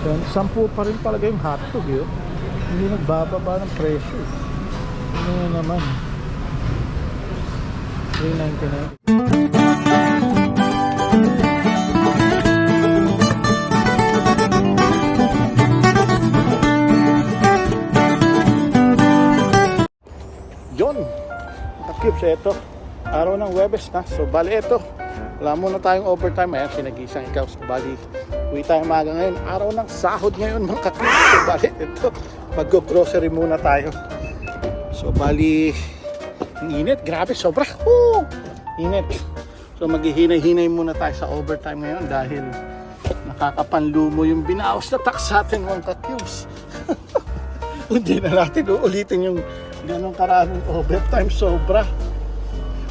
Yan, sampu pa rin talaga yung hotdog yun. Hindi nagbababa ng presyo. eh. Ano yun naman? 3.99. John, Takip ito. Araw ng Webes na. So, bali ito. Wala muna tayong overtime. Ayan, sinagisang ikaw. So, bali, uwi tayo maga ngayon. Araw ng sahod ngayon, mga kakip. So, bali ito. Mag-grocery muna tayo. So, bali, ang init. Grabe, sobra. Woo! Init. So, maghihinay-hinay muna tayo sa overtime ngayon dahil nakakapanlumo yung binawas na tax sa atin, mga kakibs. Hindi na natin uulitin yung ganong karaming overtime sobra.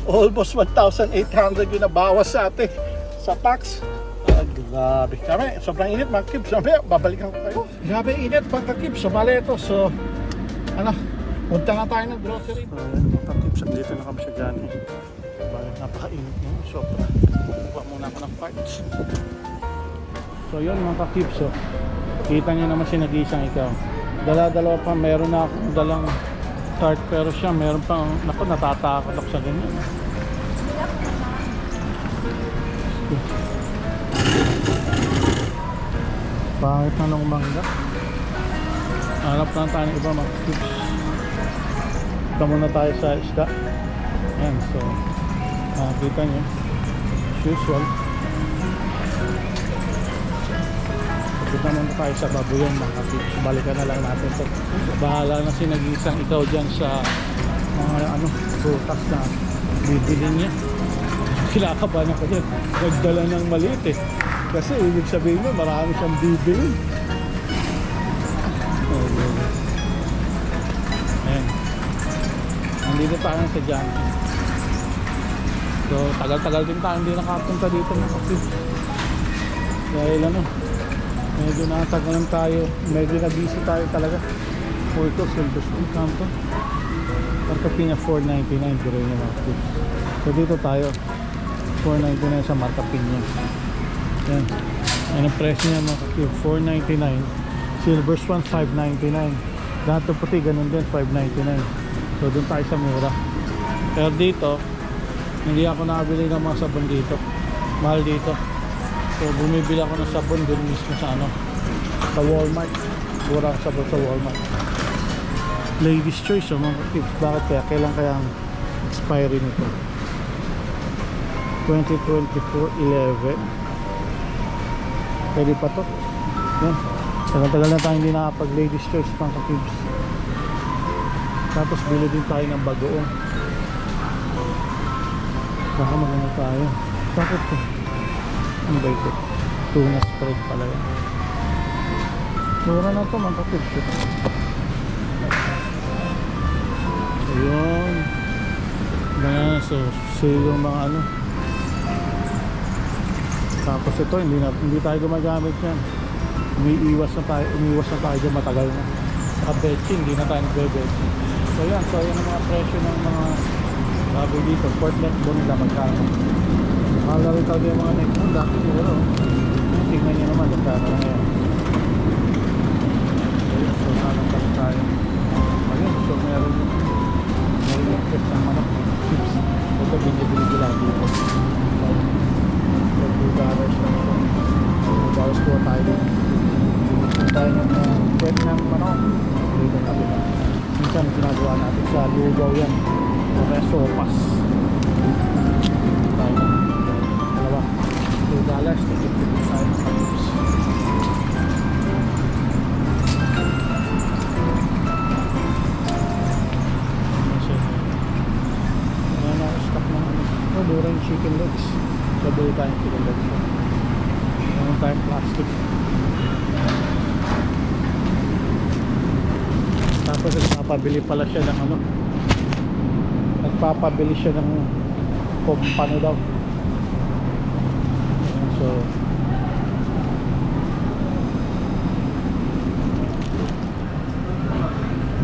Almost 1,800 yung nabawas sa atin sa tax. Ah, grabe. Grabe, sobrang init mga kibs. Sabi, babalikan ko kayo. Grabe init mga kibs. So, bali ito. So, ano, punta nga tayo ng grocery. So, ayan, mga kibs. Dito na kami sa Johnny. Bali, napaka-init mo. Sobra. Kuha muna ako ng parts. So, yun mga kakibs. So, kita nyo naman si nag-iisang ikaw. Dala-dalawa pa, meron na akong dalang tart pero siya meron pa, naku natatakot ako sa ganyan. Pangit na nung mangga. Hanap lang tayo ng iba mga tips. Ito muna tayo sa isda. Ayan, so nakikita nyo. As usual. Punta muna tayo sa babuyan mga tips. Balikan na lang natin ito. Bahala na si nag-isang ikaw dyan sa mga ano, prutas na bibili niya. Kinakabahan ako dyan. Nagdala ng maliit eh. Kasi ibig sabihin mo, marami siyang bibili. Ayan. Nandito tayo sa Johnson. So, tagal-tagal din tayo hindi nakapunta dito mga kapit. Dahil ano, medyo natagalan tayo, medyo na-busy tayo talaga. Porto, Silver Spoon, Kanto. Marca Pina 499, gano'n yung mga. So, dito tayo. 499 sa Marca Pina. Yan. Yan ang presyo niya mga kapit. 499. Silver Swan, 599. Lahat ng puti, ganun din, 599. So, doon tayo sa mura. Pero dito, hindi ako nakabili ng mga sabon dito. Mahal dito. So, bumibili ako ng sabon doon mismo sa ano, sa Walmart. Mura ang sabon sa Walmart. Ladies choice, oh, mga tips. Bakit kaya? Kailan kaya ang expiry nito? 2024-11. Pwede pa to. Yan. Tagal-tagal na tayo hindi nakapag ladies choice mga kakibs. Tapos bili din tayo ng bagoong. Baka maganda tayo. Bakit to? Ano ba ito? Tuna spread pala yan. Mura na to mga kakibs. eh. Ayun. Ganyan. So, sale yung mga ano. Tapos ito, hindi, na, hindi tayo gumagamit yan. Umiiwas na tayo, umiiwas na tayo dyan matagal na. Saka betching, hindi na tayo nagbe-betching. So yan, so yan ang mga presyo ng mga baboy dito. Port neck bo nila magkano. Mahal rin talaga yung mga neck mo. Dati siguro. Tingnan nyo naman, magkano na ngayon. So yun, so sana tayo. Ayun, so meron yung Minsan ginagawa natin sa lugaw yan. O kaya. Nagpapabili pala siya ng ano. Nagpapabili siya ng kumpano daw. So,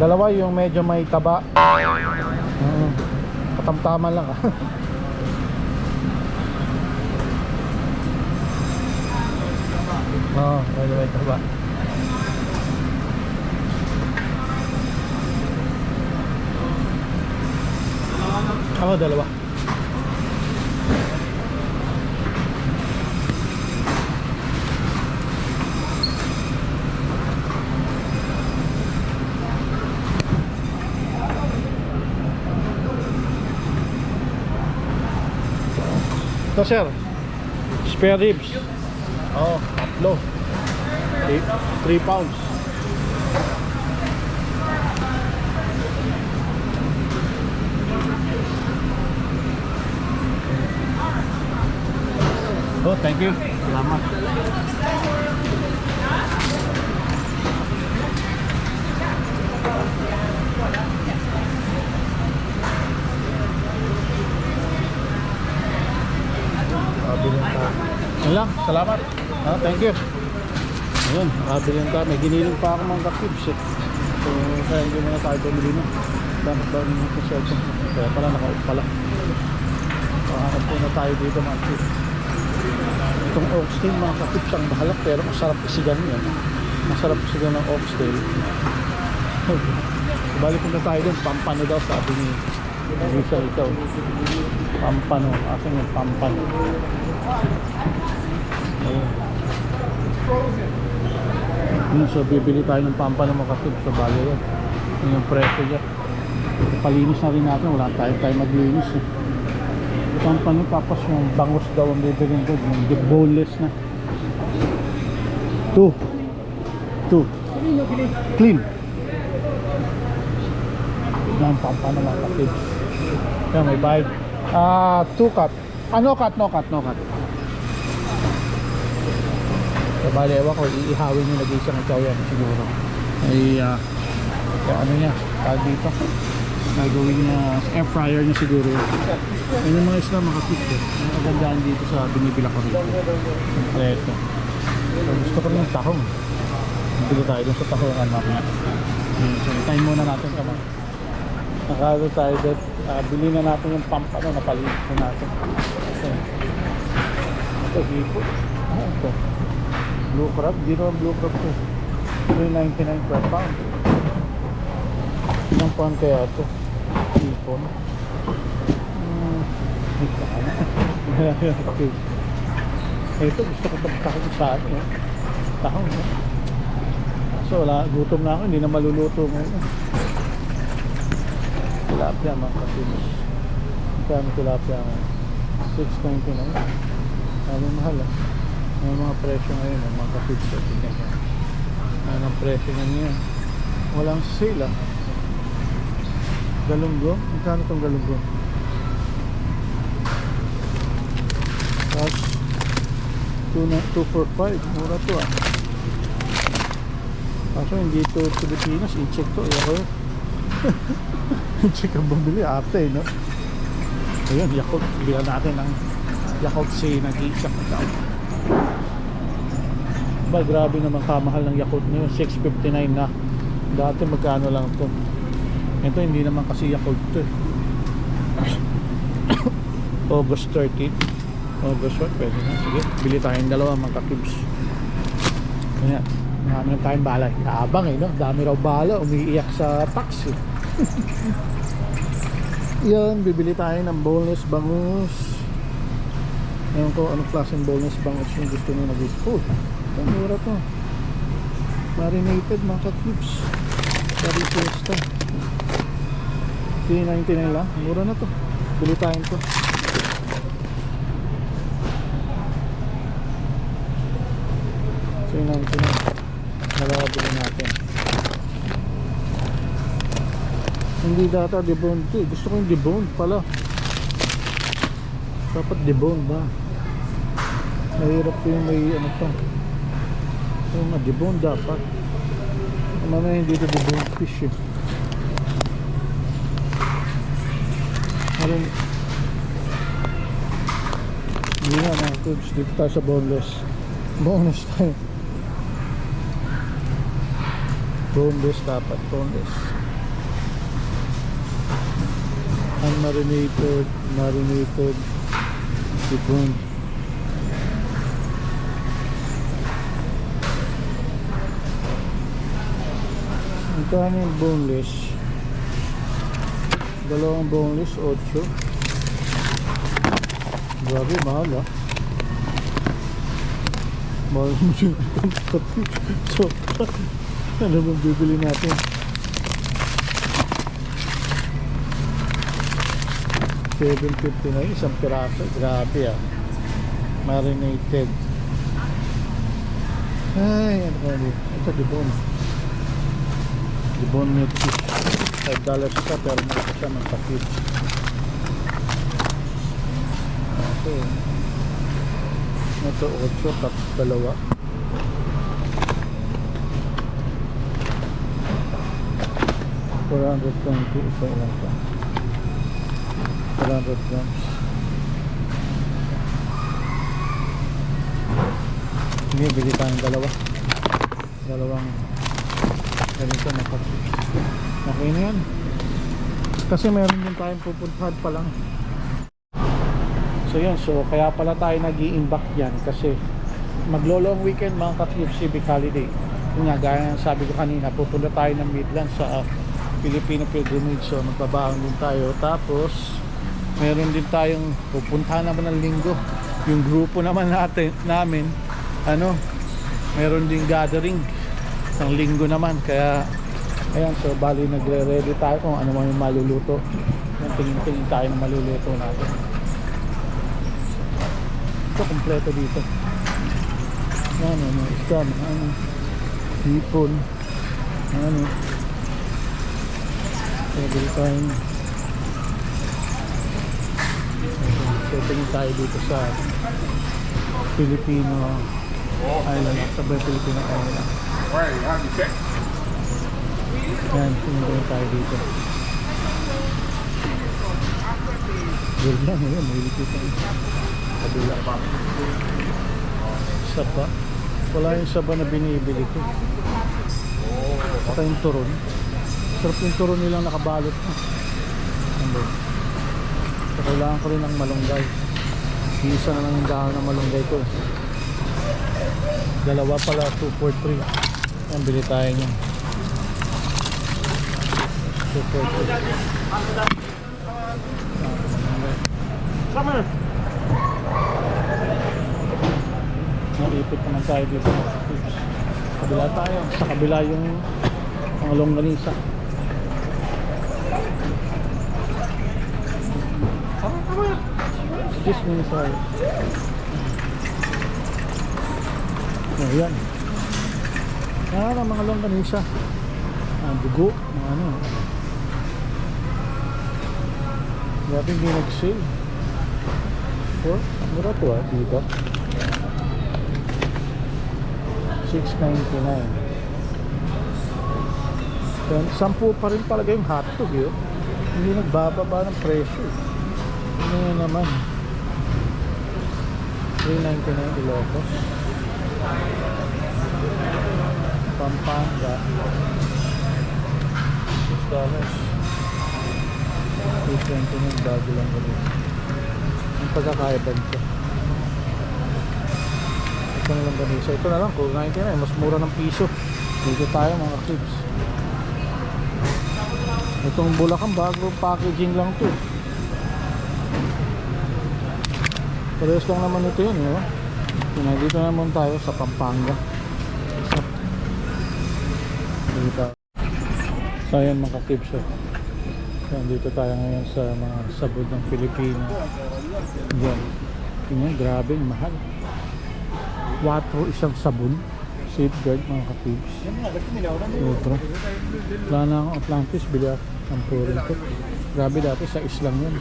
Dalawa yung medyo may taba. Mm. Katamtaman lang ah. Oh, medyo may taba. Ako, dalawa. Ito sir, spare ribs. Oh, tatlo. 3 pounds. Oh, thank you. Salamat. Lang, salamat. Ah, thank you. Ayun, nakabili ka. May giniling pa ako mga cubes eh. So, kaya hindi mo na tayo bumili na. Dami ba yung cellphone? Kaya pala, naka-off pala. Pahanap po na tayo dito mga cubes. Itong oxtail mga kakibs ang bahalak pero masarap isigan yan. Masarap isigan ng oxtail. Balik na tayo dun, pampano daw sabi ni Lisa ikaw. Pampano, asan yung pampano? Ayun. Yun, so bibili tayo ng pampano mga kakibs sa bali yan. Yun yung presyo niya. Palinis na rin natin, wala tayo tayo maglinis eh. Pampano tapos yung bangus daw ang bibilin doon, yung boneless na. Two. Two. Clean. Yan, pampano mga kakibs. Yan, may bayad. Ah, two cut. Ah, no cut, no cut, no cut. So, bali, ewan ko, iihawin yung nag-isang ikaw yan siguro. Ay, kaya ano niya, tawag dito. Nagawin niya, air fryer niya siguro. Yan yung mga isla makakit eh. Ang magandaan dito sa binibila ko rito. Kompleto. So, gusto ko rin yung tahong. Bili tayo dun sa tahongan mamaya. Yun, So, time muna natin kama. Nakalo tayo doon. Ah, bili na natin yung pump ano, napaliit na natin. So, ito, hipo. Ah, ito. Blue crab, di naman blue crab to. 3.99 per pound. Ilang pound kaya ito? Ano? okay. Ito, gusto ko pagkakot sa akin. Eh. Tahong, eh. So, wala, gutom na ako, hindi na maluluto ngayon. Tilapia, mga kasinos. Kano tilapia ngayon? 6.99. Sabi mahal ah. May mga presyo ngayon, ang mga ko, tingnan nyo. Ang presyo na niya? Walang sale ah. Galunggo? Magkano tong galunggo? Tapos, 245. Mura to ah. Kaso hindi to Pilipinas, i-check to. I-check ang bumili ate, no? Ayun, Yakult. Bilan natin ng Yakult si nag-iisak na ba grabe naman kamahal ng Yakult ngayon 659 na dati magkano lang to ito hindi naman kasi Yakult to eh. August 13 August 1 pwede na sige bili tayong dalawa mga kakibs kaya marami na tayong bala abang eh no dami raw bala umiiyak sa taxi yan bibili tayo ng boneless bangus Ewan ko anong klaseng boneless bangus yung gusto nyo nag-food. Ang mura to. Marinated mga ka-cubes. Curry fiesta. 3.99 lang. Mura na to. Bili tayo to. So 3.99. Dalawa bili natin. Hindi data deboned to. eh. Gusto ko yung deboned pala. Dapat deboned ba? Mahirap yung may ano to. Yung mga deboned dapat. Mamaya hindi ito deboned fish eh. Meron. Hindi nga mga cubes. Dito tayo sa boneless. Boneless tayo. Boneless dapat. Boneless. Unmarinated. Marinated. Deboned. Magkano yung boneless? dalawang boneless 8 grabe mahal ah. Mahal mo yung kapi ano bang bibili natin? $7.50 na isang piraso. Grabe ah. Marinated. Ay ano ba ito dibon dibon meat 5 dollars siya pero mali siya ng pakit okay ito 8 tap dalawa Kurang rotong itu isa lang pa. Kurang rotong. Ini bili tayong dalawa. Dalawang ganito na kapit. Okay na yan. Kasi meron din tayong pupuntahan pa lang. So yun, so kaya pala tayo nag iimbak yan kasi maglo-long weekend mga ka-Cube Civic Holiday. Yung nga, gaya ng sabi ko kanina, pupunta tayo ng Midland sa uh, Filipino Pilgrimage. So magbabaon din tayo. Tapos, meron din tayong pupuntahan naman ng linggo. Yung grupo naman natin, namin, ano, meron din gathering ng linggo naman. Kaya, ayan, so bali nagre-ready tayo kung ano man yung maluluto. Tingin-tingin tayo ng maluluto natin. Ito, kompleto dito. Ano, ano, isda, ano, hipon, ano. Pwede tayong So, tingin tayo dito sa Filipino Island, sa Filipino Island. Right, you have to check. Yan, tingin tayo dito. Good lang, yun, may kita kabila pa. Saba. Wala yung saba na binibili ko. Saka yung turon. Sarap yung turon nilang nakabalot na. Ano? So, kailangan ko rin ng malunggay. Isa na lang yung dahon ng malunggay ko. Dalawa pala, 2 for 3. Yan, bili tayo niyan. 2 for 3. Summer! Naipit naman tayo dito. Kabila tayo. Sa kabila yung mga longganisa. Excuse me, sorry. Oh, yan. Yan ang mga longganisa. Ah, dugo. Mga ano. Grabe hindi nag-sale. For, mura to ah, dito. 6.99 Then, 10 pa rin talaga yung hotdog yun. Hindi nagbababa ng presyo. Ano yun naman? 3.99 Ilocos. Pampanga. 6 dollars. 3.29 bago lang ulit. Ang pagkakaiba nito. Ito na lang ganisa. Ito na lang, kung 99, mas mura ng piso. Dito tayo mga clips. Itong Bulacan, bago packaging lang to. Parehas lang naman ito yun, yun. Dito naman tayo sa Pampanga. Dito. So ayan mga clips. Oh. Yan, dito tayo ngayon sa mga sabod ng Pilipino. Yan. Tingnan, grabe, mahal. 4 isang sabon. Safeguard mga kapibs. Sobra. Wala na akong Atlantis, bili ako ng purin ko. Grabe dati sa islang yun.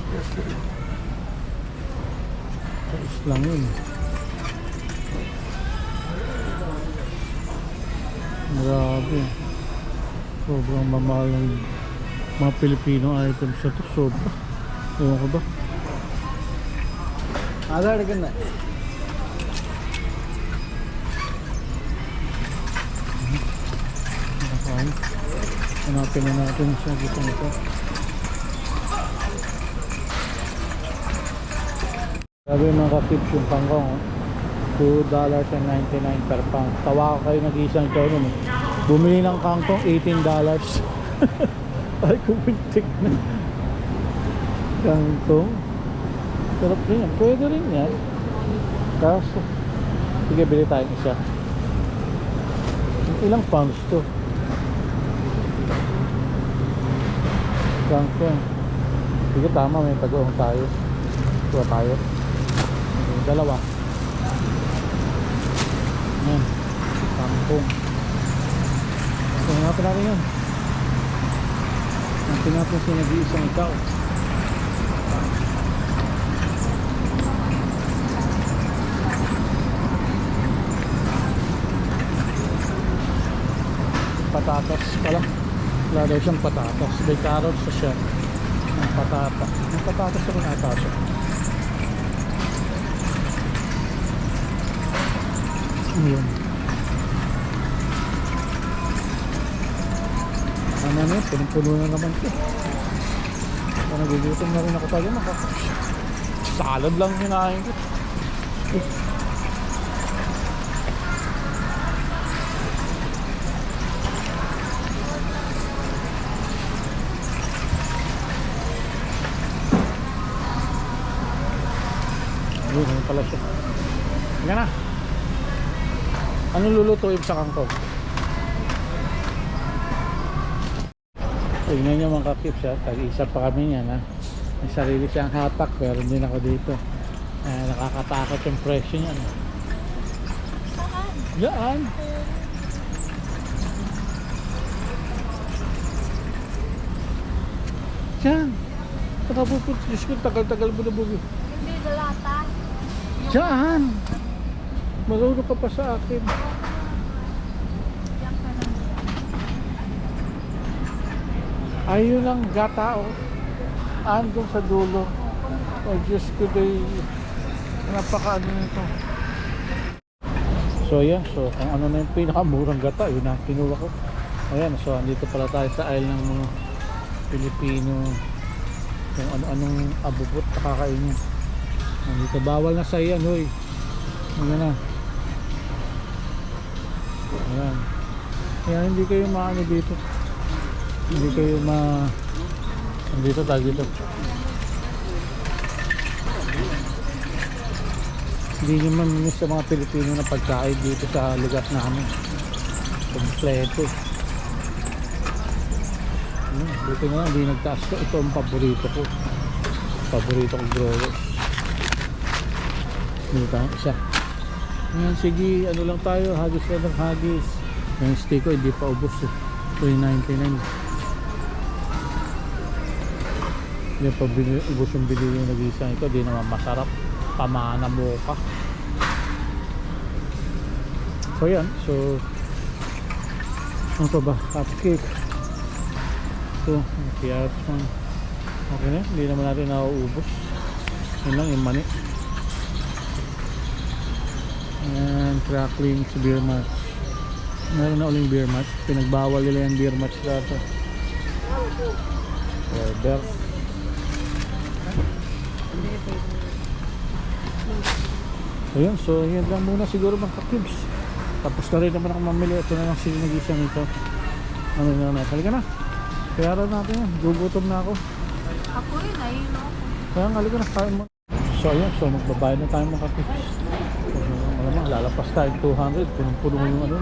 Sa islang yun. Grabe. Sobrang mamahal ng mga Pilipino items na to sobra ewan ko ba? Agar ganda okay hanapin na natin siya. Dito nito sabi mga kapips yung pangkong $2.99 per pound. Tawa kayo nag-iisang chonon eh. bumili ng kangkong $18 Ay, kumuntik na. Kangkong Sarap din yan. Pwede rin yan. Kaso, sige, bili tayong isa. Ilang pounds to? Yan. Sige, tama. May tagoong tayo. Kuha tayo. Dalawa. Yan. Sampung. So, hanapin natin yan. Hanapin natin siya nag-iisang ikaw. patatas pala wala daw siyang patatas. May carrots na siya. Ng patata. May patatas ako nata siya. Yun ano na yun punong-puno na naman ito so nagugutom na rin ako tayo makaka salad lang kinain ko Eh, pala siya. Teka na. Ano lulutuin sa kangkong? Tingnan nyo mga kakips ha. Tag-isa pa kami yan ha. May sarili siyang hatak pero hindi ako dito. Eh, nakakatakot yung presyo niyan. Saan? Yan. Yan. Nakapuput. Diyos ko, tagal-tagal mo na bugi. Hindi dalata. Diyan! Marunong ka pa sa akin. Diyan ka lang. Ayun lang gata oh. Andun sa dulo. Oh Diyos ko day. Napaka ano nito. So yan, so kung ano na yung pinakamurang gata, yun ang kinuha ko. Ayan, so andito pala tayo sa aisle ng mga Pilipino kung ano-anong abubot na kakainin. Andito bawal na sa iyan, hoy. Ayan na. Ayan. Kaya hindi kayo maano dito. Hindi kayo ma... Andito tayo dito. Hindi nyo mamimiss sa mga Pilipino na pagkain dito sa lugar namin. Kompleto. Ano, Buti na hindi nagtaas ko. Ito ang paborito ko. Paborito kong growers. Dito tayo isa. Ayan, sige, ano lang tayo, hagis lang ng hagis. Yung ko, hindi pa ubos eh. 399. Hindi pa bili, ubos yung bili yung nag-isa ito, di naman masarap. Pamana mo ka. So yan, so ano pa ba? Cupcake. So, kaya okay na, hindi naman natin nauubos. Yun lang yung mani. Ayan, crackling sa beer match. Meron na uling beer match. Pinagbawal nila yung beer match dito. Order. Ayun, so yun lang muna siguro mga kakibs. Tapos na rin naman ako mamili. Ito na lang sila nag-isa nito. Ano na na. Halika na. Kaya rin natin yan. Gugutom na ako. Ako rin, ayun ako. Kaya nga, halika na. Kain mo. So ayun, so magbabayad na tayo mga. So, malamang, lalapas tayo 200. Punong-puno yung ano.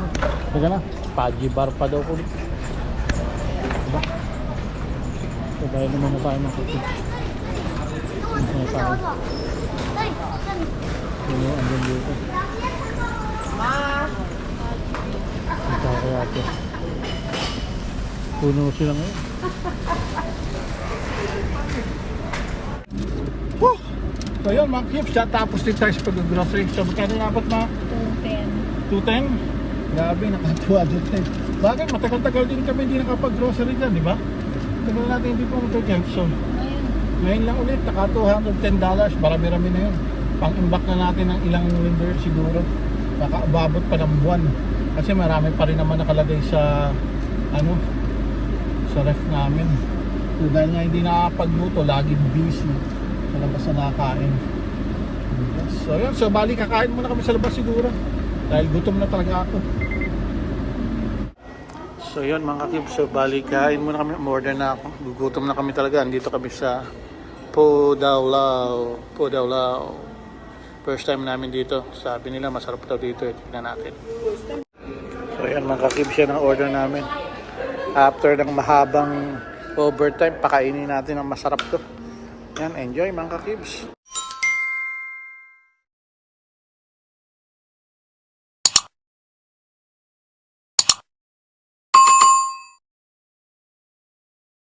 Halika na. Paji bar pa daw ko. Diba? So bayad naman na tayo mga kakibs. Ano tayo? Saan? Sino andun dito? Ito kaya ito. Puno sila ngayon. Woo! So yun mga kips, tapos din tayo sa pag-grocery. So magkano dapat mga 210. 210? Grabe, nakatuwa dito eh. Bakit? Matagal-tagal din kami hindi nakapag-grocery dyan, di ba? Tagal natin hindi po mag-camp. So, ngayon lang ulit, naka 210 marami-rami na yun. Pang-imbak na natin ng ilang liter siguro. Baka ababot pa ng buwan. Kasi marami pa rin naman nakalagay sa ano sa ref namin. So, dahil nga hindi nakapagluto, laging busy sa labas na nakain. So yun, so bali kakain muna kami sa labas siguro. Dahil gutom na talaga ako. So yun mga kakib, so bali kain muna kami, order na ako. Gugutom na kami talaga. Andito kami sa Po Dawlao. First time namin dito. Sabi nila masarap daw dito. Eh. Tignan natin. So yan mga kakibs yan order namin. After ng mahabang overtime, pakainin natin ang masarap to. Yan, enjoy mga kakibs.